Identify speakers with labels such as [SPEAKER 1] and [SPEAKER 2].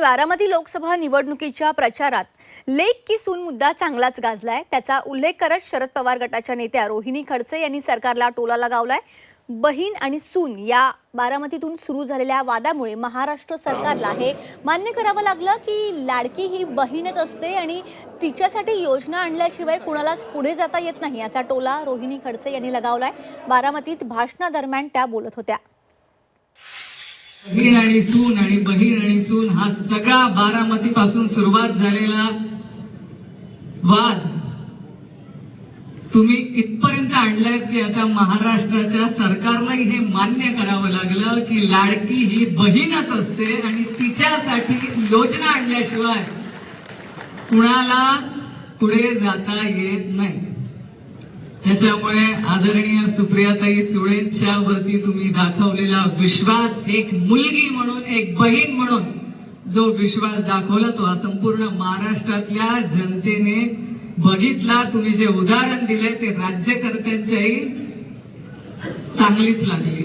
[SPEAKER 1] बारामती लोकसभा निवडणुकीच्या प्रचारात लेक की सून मुद्दा चांगलाच गाजलाय. त्याचा उल्लेख करत शरद पवार गटाच्या नेत्या रोहिणी खडसे यांनी सरकारला टोला लगावलाय. बहीण आणि सून या बारामतीतून सुरू झालेल्या वादामुळे महाराष्ट्र सरकारला हे मान्य करावं लागलं की लाडकी ही बहीणच असते आणि तिच्यासाठी योजना आणल्याशिवाय कुणालाच पुढे जाता येत नाही असा टोला रोहिणी खडसे यांनी लगावलाय. बारामतीत भाषणादरम्यान त्या बोलत होत्या.
[SPEAKER 2] बहीण आणि सून आणि बहीण आणि सून हा सगळा बारामती पासून सुरुवात झालेला वाद तुम्ही इथपर्यंत आणलाय की आता महाराष्ट्राच्या सरकारलाही हे मान्य करावं लागलं की लाडकी ही बहीणच असते आणि तिच्यासाठी योजना आणल्याशिवाय कुणालाच पुढे जाता येत नाही. त्याच्यामुळे आदरणीय सुप्रियाताई सुळेंच्या वरती तुम्ही दाखवलेला विश्वास एक मुलगी म्हणून एक बहीण म्हणून जो विश्वास दाखवला तो हा संपूर्ण महाराष्ट्रातल्या जनतेने बघितला. तुम्ही जे उदाहरण दिले ते राज्यकर्त्यांच्याही चांगलीच लागली.